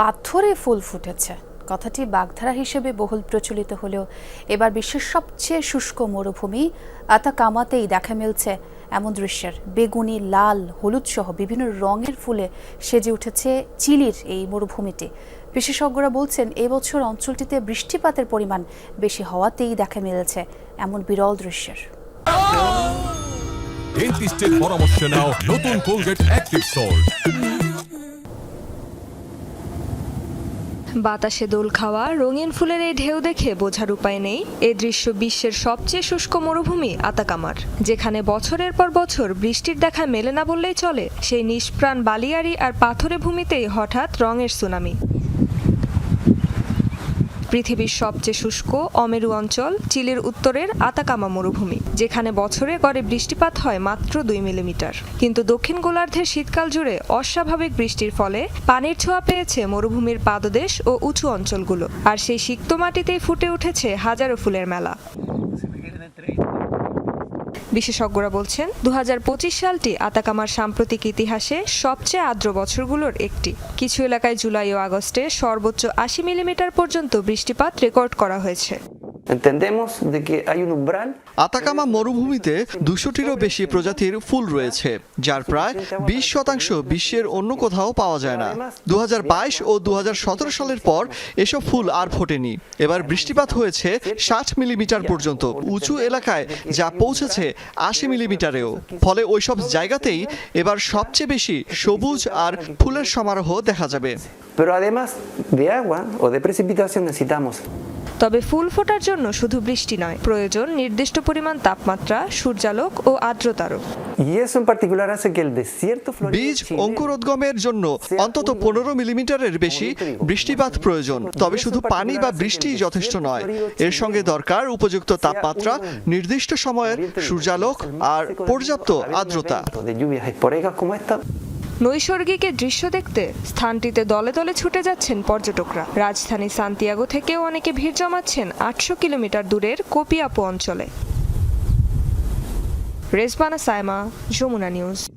পাথরে ফুল ফুটেছে। কথাটি বাগধারা হিসেবে বহুল প্রচলিত হলেও এবার বিশ্বের সবচেয়ে শুষ্ক মরুভূমি আতাকামাতেই দেখা মিলছে। এমন দৃশ্যের বেগুনি, লাল হলুদ সহ বিভিন্ন রঙের ফুলে সেজে উঠেছে চিলির এই মরুভূমিটি। বিশেষজ্ঞরা বলছেন, এবছর অঞ্চলটিতে বৃষ্টিপাতের পরিমাণ বেশি হওয়াতেই দেখা মিলেছে এমন বিরল দৃশ্যের। পরামর্শ নাও নতুন বাতাসে দোল খাওয়া, রঙিন ফুলের এই ঢেউ দেখে বোঝার উপায় নেই। এ দৃশ্য বিশ্বের সবচেয়ে শুষ্ক মরুভূমি আতাকামার, যেখানে বছরের পর বছর বৃষ্টির দেখা মেলে না বললেই চলে। সেই নিষ্প্রাণ বালিয়ারি আর পাথরে ভূমিতেই হঠাৎ রঙের সুনামি। পৃথিবীর সবচেয়ে শুষ্ক অমেরু অঞ্চল, চিলির উত্তরের আতাকামা মরুভূমি, যেখানে বছরে গড়ে বৃষ্টিপাত হয় মাত্র দুই মিলিমিটার। কিন্তু দক্ষিণ গোলার্ধের শীতকাল জুড়ে অস্বাভাবিক বৃষ্টির ফলে পানির ছোঁয়া পেয়েছে মরুভূমির পাদদেশ ও উঁচু অঞ্চলগুলো। আর সেই সিক্ত মাটিতেই ফুটে উঠেছে হাজারো ফুলের মেলা। বিশেষজ্ঞরা বলছেন দু হাজার পঁচিশ সালটি আতাকামার সাম্প্রতিক ইতিহাসে সবচেয়ে আর্দ্র বছরগুলোর একটি। কিছু এলাকায় জুলাই ও আগস্টে সর্বোচ্চ আশি মিলিমিটার পর্যন্ত বৃষ্টিপাত রেকর্ড করা হয়েছে। Entendemos de que hay un umbral Atacama মরুভূমিতে দুশোটিরও বেশি প্রজাতির ফুল রয়েছে যার প্রায় বিশ শতাংশ বিশ্বের অন্য কোথাও পাওয়া যায় না। দু হাজার বাইশ ও দুহাজার সতেরো সালের পর এসব ফুল আর ফোটেনি। এবার বৃষ্টিপাত হয়েছে ষাট মিলিমিটার পর্যন্ত উঁচু এলাকায় যা পৌঁছেছে আশি মিলিমিটারেও। ফলে ওইসব জায়গাতেই এবার সবচেয়ে বেশি সবুজ আর ফুলের সমারোহ দেখা যাবে। Pero además de agua o de precipitación necesitamos তবে ফুল ফোটার জন্য শুধু বৃষ্টি নয়। প্রয়োজন নির্দিষ্ট পরিমাণ তাপমাত্রা সূর্যালোক ও আর্দ্রতারও। বীজ অঙ্কুরোদ্গমের জন্য অন্তত পনেরো মিলিমিটারের বেশি বৃষ্টিপাত প্রয়োজন। তবে শুধু পানি বা বৃষ্টিই যথেষ্ট নয়। এর সঙ্গে দরকার উপযুক্ত তাপমাত্রা নির্দিষ্ট সময়ের সূর্যালোক আর পর্যাপ্ত আর্দ্রতা। De lluvias esporádicas como esta নৈসর্গিক দৃশ্য দেখতে স্থানটিতে দলে দলে ছুটে যাচ্ছেন পর্যটকরা। রাজধানী সান্তিয়াগো থেকেও অনেকে ভিড় জমাচ্ছেন আটশো কিলোমিটার দূরের কোপিয়াপো অঞ্চলে। রেজবানা সায়মা, যমুনা নিউজ।